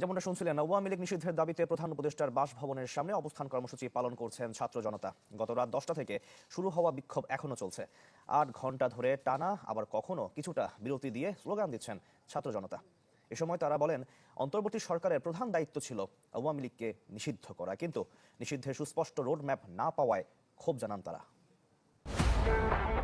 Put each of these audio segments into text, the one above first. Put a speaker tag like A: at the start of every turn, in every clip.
A: যেমনটা শুনছিলেন আওয়ামী লীগ নিষিদ্ধের দাবিতে প্রধান উপদেষ্টার বাসভবনের সামনে অবস্থান কর্মসূচি পালন করছেন ছাত্র জনতা। গত রাত দশটা থেকে শুরু হওয়া বিক্ষোভ এখনও চলছে। আট ঘণ্টা ধরে টানা, আবার কখনো কিছুটা বিরতি দিয়ে স্লোগান দিচ্ছেন ছাত্র জনতা। এ সময় তারা বলেন, অন্তর্বর্তী সরকারের প্রধান দায়িত্ব ছিল আওয়ামী লীগকে নিষিদ্ধ করা, কিন্তু নিষিদ্ধের সুস্পষ্ট রোডম্যাপ না পাওয়ায় ক্ষোভ জানান তারা।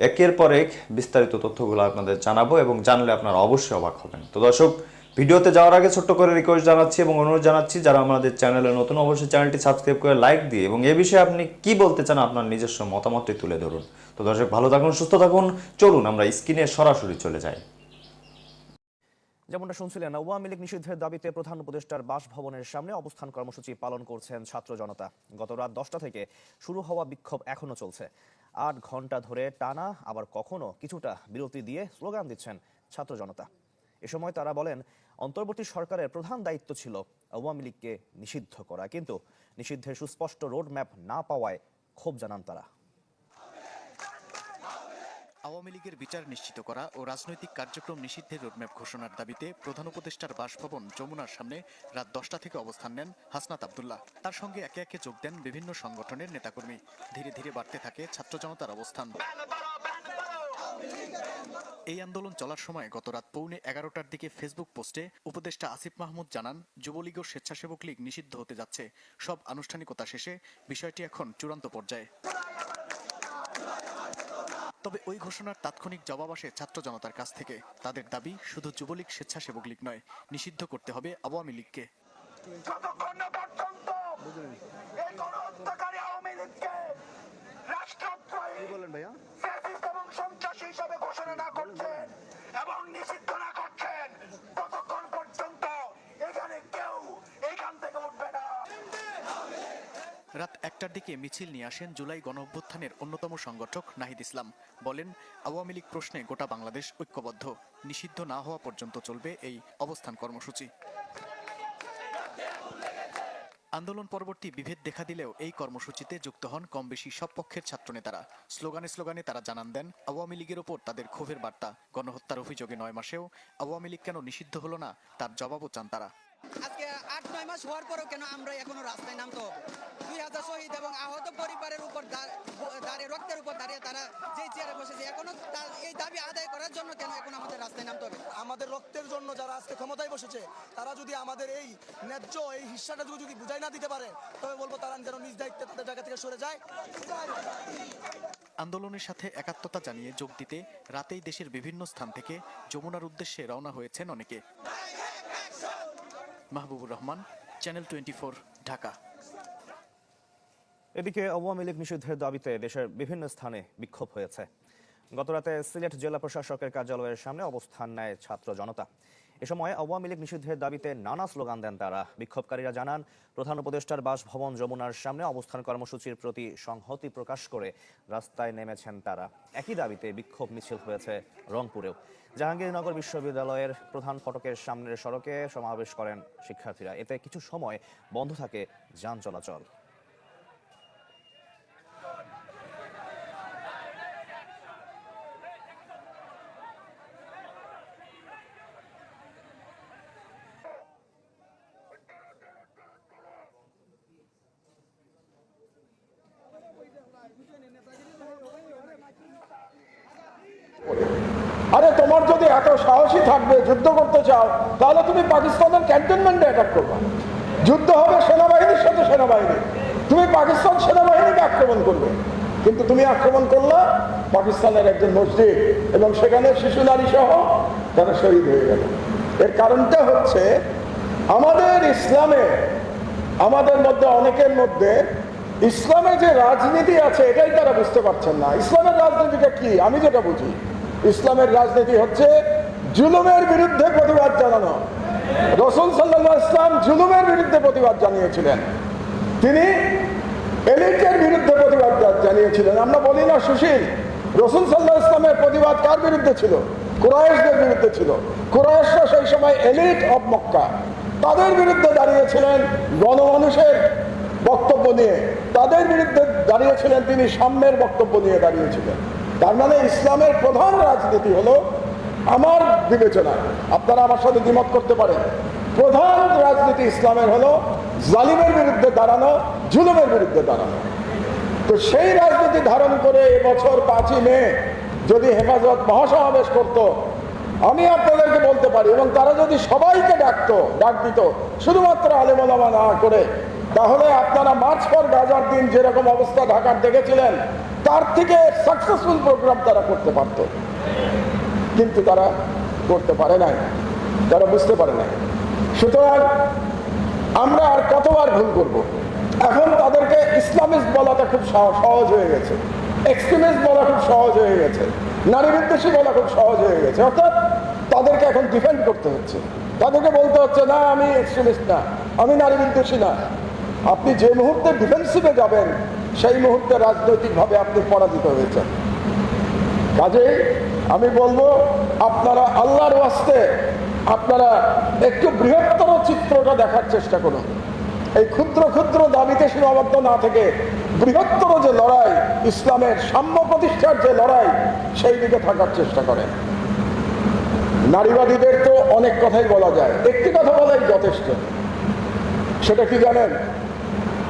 B: একের পর এক বিস্তারিত তথ্যগুলো আপনাদের জানাব এবং জানলে আপনারা অবশ্যই অবাক হবেন। তো দর্শক, ভিডিওতে যাওয়ার আগে ছোট্ট করে রিকোয়েস্ট জানাচ্ছি এবং অনুরোধ জানাচ্ছি, যারা আমাদের চ্যানেলে নতুন অবশ্যই চ্যানেলটি সাবস্ক্রাইব করে লাইক দিয়ে এবং এ বিষয়ে আপনি কি বলতে চান আপনার নিজস্ব মতামতটি তুলে ধরুন। তো দর্শক, ভালো থাকুন, সুস্থ থাকুন, চলুন আমরা স্ক্রিনে সরাসরি চলে যাই।
A: যেমনটা শুনছিলেন আওয়ামী লীগ নিষিদ্ধের দাবিতে প্রধান উপদেষ্টার বাসভবনের সামনে অবস্থান কর্মসূচি পালন করছেন ছাত্র জনতা। গত রাত দশটা থেকে শুরু হওয়া বিক্ষোভ এখনও চলছে। আট ঘণ্টা ধরে টানা, আবার কখনো কিছুটা বিরতি দিয়ে স্লোগান দিচ্ছেন ছাত্র জনতা। এ সময় তারা বলেন, অন্তর্বর্তী সরকারের প্রধান দায়িত্ব ছিল আওয়ামী লীগকে নিষিদ্ধ করা, কিন্তু নিষিদ্ধের সুস্পষ্ট রোডম্যাপ না পাওয়ায় ক্ষোভ জানান তারা।
C: আওয়ামী লীগের বিচার নিশ্চিত করা ও রাজনৈতিক কার্যক্রম নিষিদ্ধের রোডম্যাপ ঘোষণার দাবিতে প্রধান উপদেষ্টার বাসভবন যমুনার সামনে রাত দশটা থেকে অবস্থান নেন হাসনাত আবদুল্লাহ। তার সঙ্গে একে একে যোগ দেন বিভিন্ন সংগঠনের নেতাকর্মী। ধীরে ধীরে বাড়তে থাকে ছাত্র জনতার অবস্থান। এই আন্দোলন চলার সময় গত রাত পৌনে এগারোটার দিকে ফেসবুক পোস্টে উপদেষ্টা আসিফ মাহমুদ জানান, যুবলীগ ও স্বেচ্ছাসেবক লীগ নিষিদ্ধ হতে যাচ্ছে। সব আনুষ্ঠানিকতা শেষে বিষয়টি এখন চূড়ান্ত পর্যায়ে। তবে ওই ঘোষণার তাৎক্ষণিক জবাব আসে ছাত্র জনতার কাছ থেকে। তাদের দাবি শুধু যুবলীগ স্বেচ্ছাসেবক লীগ নয় নিষিদ্ধ করতে হবে আওয়ামী লীগকে।
D: এবং সন্ত্রাসী হিসাবে ঘোষণা না করছেন এবং নিষিদ্ধ না করছেন
C: রাত একটার দিকে মিছিল নিয়ে আসেন জুলাই গণ অভ্যুত্থানের অন্যতম সংগঠক নাহিদ ইসলাম। বলেন, আওয়ামী লীগ প্রশ্নে গোটা বাংলাদেশ ঐক্যবদ্ধ। নিষিদ্ধ না হওয়া পর্যন্ত চলবে এই অবস্থান কর্মসূচি। আন্দোলন পরবর্তী বিভেদ দেখা দিলেও এই কর্মসূচিতে যুক্ত হন কম বেশি সব পক্ষের ছাত্রনেতারা। স্লোগানে স্লোগানে তারা জানান দেন, আওয়ামী লীগের ওপর তাদের ক্ষোভের বার্তা। গণহত্যার অভিযোগে নয় মাসেও আওয়ামী লীগ কেন নিষিদ্ধ হলো না, তার জবাবও চান তারা।
E: আজকে আট নয় মাস হওয়ার পরেও কেন আমরা এখনও রাস্তায় নামতে হবে? দুই হাজার শহীদ এবং আহত পরিবারের উপর দাঁড়িয়ে রক্তের উপর দাঁড়িয়ে তারা যেই চেয়ারে বসেছে এখনও এই দাবি আদায় করার জন্য কেন এখন আমাদের রাস্তায় নামতে হবে?
F: আমাদের রক্তের জন্য যারা আজকে ক্ষমতায় বসেছে তারা যদি আমাদের এই ন্যায্য এই হিস্সাটা যদি বুঝাই না দিতে পারে তবে বলব তারা যেন নিজ দায়িত্বে তাদের জায়গা থেকে সরে যায়।
C: আন্দোলনের সাথে একাত্মতা জানিয়ে যোগ দিতে রাতেই দেশের বিভিন্ন স্থান থেকে যমুনার উদ্দেশ্যে রওনা হয়েছেন অনেকে। Mahbubur Rahman Channel twenty Dhaka.
A: এদিকে আওয়ামী লীগ নিষিদ্ধের দাবিতে দেশের বিভিন্ন স্থানে বিক্ষোভ হয়েছে। গতরাতে সিলেট জেলা প্রশাসকের কার্যালয়ের সামনে অবস্থান নেয় ছাত্র জনতা। এ সময় আওয়ামী লীগ নিষিদ্ধের দাবিতে নানা স্লোগান দেন তারা। বিক্ষোভকারীরা জানান, প্রধান উপদেষ্টার বাসভবন যমুনার সামনে অবস্থান কর্মসূচির প্রতি সংহতি প্রকাশ করে রাস্তায় নেমেছেন তারা। একই দাবিতে বিক্ষোভ মিছিল হয়েছে রংপুরেও। জাহাঙ্গীরনগর বিশ্ববিদ্যালয়ের প্রধান ফটকের সামনের সড়কে সমাবেশ করেন শিক্ষার্থীরা। এতে কিছু সময় বন্ধ থাকে যান চলাচল
G: আরে তোমার যদি এত সাহসী থাকবে, যুদ্ধ করতে চাও, তাহলে তুমি পাকিস্তানের ক্যান্টনমেন্টে অ্যাটাক করবে। যুদ্ধ হবে সেনাবাহিনীর সাথে সেনাবাহিনী তুমি পাকিস্তান সেনাবাহিনীকে আক্রমণ করবে। কিন্তু তুমি আক্রমণ করলা পাকিস্তানের একজন মসজিদ এবং সেখানে শিশু নারী সহ তারা শহীদ হয়ে গেল। এর কারণটা হচ্ছে আমাদের ইসলামে, আমাদের মধ্যে, অনেকের মধ্যে ইসলামে যে রাজনীতি আছে, এটাই তারা বুঝতে পারছেন না। ইসলামের রাজনীতিটা কি? আমি যেটা বুঝি ইসলামের রাজনীতি হচ্ছে জুলুমের বিরুদ্ধে প্রতিবাদ জানানো। রসুল সাল্লাহ ইসলাম জুলুমের বিরুদ্ধে প্রতিবাদ জানিয়েছিলেন। তিনি এলিটের বিরুদ্ধে প্রতিবাদ জানিয়েছিলেন। আমরা বলি না সুশীল। রসুল সাল্লাহ ইসলামের প্রতিবাদ কার বিরুদ্ধে ছিল? কুরাইশদের বিরুদ্ধে ছিল। কুরাইশরা সেই সময় এলিট অব মক্কা। তাদের বিরুদ্ধে দাঁড়িয়েছিলেন গণমানুষের বক্তব্য নিয়ে। তাদের বিরুদ্ধে দাঁড়িয়েছিলেন তিনি সাম্যের বক্তব্য নিয়ে দাঁড়িয়েছিলেন। তার মানে ইসলামের প্রধান রাজনীতি হলো আমার বিবেচনা। আপনারা আমার সাথে দ্বিমত করতে পারেন। প্রধান রাজনীতি ইসলামের হলো জালিমের বিরুদ্ধে দাঁড়ানো, জুলুমের বিরুদ্ধে দাঁড়ানো। তো সেই রাজনীতি ধারণ করে এবছর পাঁচই মে যদি হেফাজত মহাসমাবেশ করত, আমি আপনাদেরকে বলতে পারি এবং তারা যদি সবাইকে ডাকতো, ডাক দিত, শুধুমাত্র আলেমলামা না করে তাহলে আপনারা মার্চ পর গাজার দিন যেরকম অবস্থা ঢাকার দেখেছিলেন, তার থেকে সাকসেসফুল প্রোগ্রাম তারা করতে পারতো। কিন্তু তারা করতে পারে নাই। তারা বুঝতে পারে নাই। সুতরাং আমরা আর কতবার ভুল করব? এখন তাদেরকে ইসলামিস্ট বলাটা খুব সহ- সহজ হয়ে গেছে। এক্সট্রিমিস্ট বলা খুব সহজ হয়ে গেছে। নারী বিদ্বেষী বলা খুব সহজ হয়ে গেছে। অর্থাৎ তাদেরকে এখন ডিফেন্ড করতে হচ্ছে। তাদেরকে বলতে হচ্ছে, না, আমি এক্সট্রিমিস্ট না। আমি নারী বিদ্বেষী না। আপনি যে মুহূর্তে ডিফেন্সিভে যাবেন, সেই মুহূর্তে রাজনৈতিকভাবে আপনি পরাজিত হয়েছেন। কাজেই আমি বলব, আপনারা আল্লাহর ওয়াস্তে আপনারা একটু বৃহত্তর চিত্রটা দেখার চেষ্টা করুন। এই ক্ষুদ্র ক্ষুদ্র দাবিতে সীমাবদ্ধ না থেকে বৃহত্তর যে লড়াই, ইসলামের সাম্য প্রতিষ্ঠার যে লড়াই, সেই দিকে থাকার চেষ্টা করেন। নারীবাদীদের তো অনেক কথাই বলা যায়। একটি কথা বলাই যথেষ্ট। সেটা কি জানেন?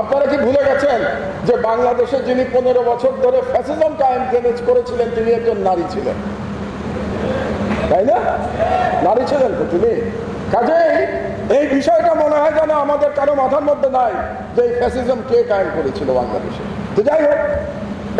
G: আপনারা কি ভুলে গেছেন যে বাংলাদেশে যিনি পনেরো বছর ধরে ফ্যাসিজম কায়েম করেছিলেন, তিনি একজন নারী ছিলেন? তাই না? নারী ছিলেন তো তিনি। কাজেই এই বিষয়টা মনে হয় যেন আমাদের কারও মাথার মধ্যে নাই যে এই ফ্যাসিজম কে কায়েম করেছিল বাংলাদেশে। তো যাই হোক,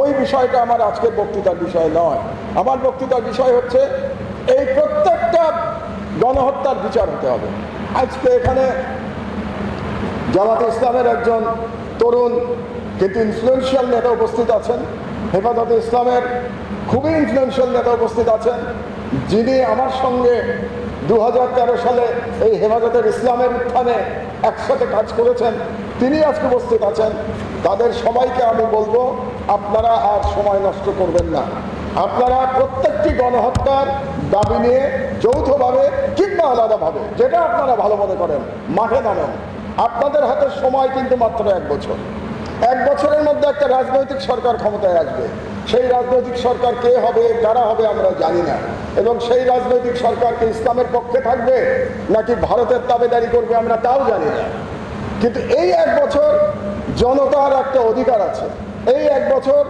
G: ওই বিষয়টা আমার আজকের বক্তৃতার বিষয় নয়। আমার বক্তৃতার বিষয় হচ্ছে, এই প্রত্যেকটা গণহত্যার বিচার হতে হবে। আজকে এখানে জামাতে ইসলামের একজন তরুণ কিন্তু ইনফ্লুয়েন্সিয়াল নেতা উপস্থিত আছেন, হেফাজতে ইসলামের খুবই ইনফ্লুয়েন্সিয়াল নেতা উপস্থিত আছেন, যিনি আমার সঙ্গে দু হাজার তেরো সালে এই হেফাজতের ইসলামের উত্থানে একসাথে কাজ করেছেন, তিনি আজকে উপস্থিত আছেন। তাদের সবাইকে আমি বলব, আপনারা আর সময় নষ্ট করবেন না। আপনারা প্রত্যেকটি গণহত্যার দাবি নিয়ে যৌথভাবে কিংবা আলাদাভাবে, যেটা আপনারা ভালো মনে করেন, মাঠে নামেন। আপনাদের হাতে সময় কিন্তু মাত্র এক বছর। এক বছরের মধ্যে একটা রাজনৈতিক সরকার ক্ষমতায় আসবে। সেই রাজনৈতিক সরকার কে হবে, কারা হবে আমরা জানি না। এবং সেই রাজনৈতিক সরকারকে ইসলামের পক্ষে থাকবে নাকি ভারতের তাবেদারি করবে আমরা তাও জানি না। কিন্তু এই এক বছর জনতার একটা অধিকার আছে। এই এক বছর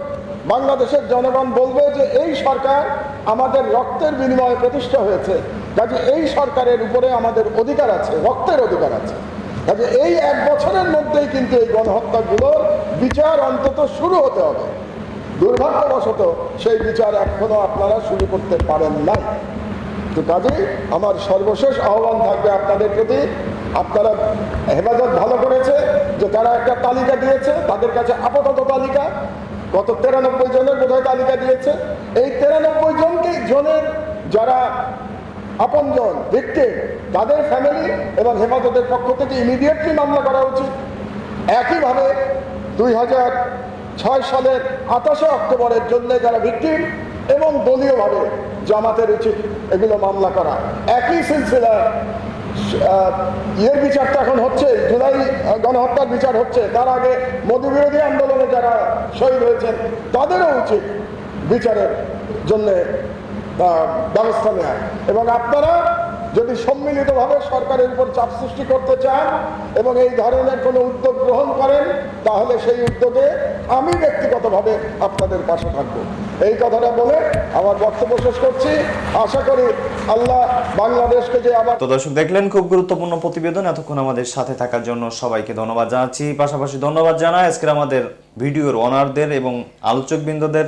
G: বাংলাদেশের জনগণ বলবে যে এই সরকার আমাদের রক্তের বিনিময়ে প্রতিষ্ঠা হয়েছে। কাজে এই সরকারের উপরে আমাদের অধিকার আছে, রক্তের অধিকার আছে। কাজে এই এক বছরের মধ্যেই কিন্তু এই গণহত্যাগুলোর বিচার অন্তত শুরু হতে হবে। দুর্ভাগ্যবশত সেই বিচার এখনও আপনারা শুরু করতে পারেন নাই। তো কাজেই আমার সর্বশেষ আহ্বান থাকবে আপনাদের প্রতি। আপনারা হেফাজত ভালো করেছে যে তারা একটা তালিকা দিয়েছে, তাদের কাছে আপাতত তালিকা। গত তেরানব্বই জনের বোধহয় তালিকা দিয়েছে। এই তেরানব্বই জনকে জনের যারা আপনজন ভিক্টিম তাদের ফ্যামিলি এবং হেফাজতের পক্ষ থেকে ইমিডিয়েটলি মামলা করা উচিত। একইভাবে দুই হাজার ছয় সালের আঠাশে অক্টোবরের জন্য যারা ভিক্টিম এবং দলীয়ভাবে জামাতের উচিত এগুলো মামলা করা। একই সিলসিলা ইয়ের বিচারটা এখন হচ্ছে, জুলাই গণহত্যার বিচার হচ্ছে। তার আগে মোদী বিরোধী আন্দোলনে যারা শহীদ হয়েছেন, তাদেরও উচিত বিচারের জন্যে ব্যবস্থা নেওয়া এবং আপনারা যদি সম্মিলিতভাবে সরকারের উপর চাপ সৃষ্টি করতে চান এবং এই ধরনের কোনো উদ্যোগ গ্রহণ করেন, তাহলে সেই উদ্যোগে আমি ব্যক্তিগতভাবে আপনাদের পাশে থাকব। এই কথাটা বলে আমার বক্তব্য শেষ করছি। আশা করি আল্লাহ বাংলাদেশকে যে আবার
B: তো দর্শক, দেখলেন খুব গুরুত্বপূর্ণ প্রতিবেদন। এতক্ষণ আমাদের সাথে থাকার জন্য সবাইকে ধন্যবাদ জানাচ্ছি। পাশাপাশি ধন্যবাদ জানাই আজকের আমাদের ভিডিওর অনারদের এবং আলোচকবৃন্দদের।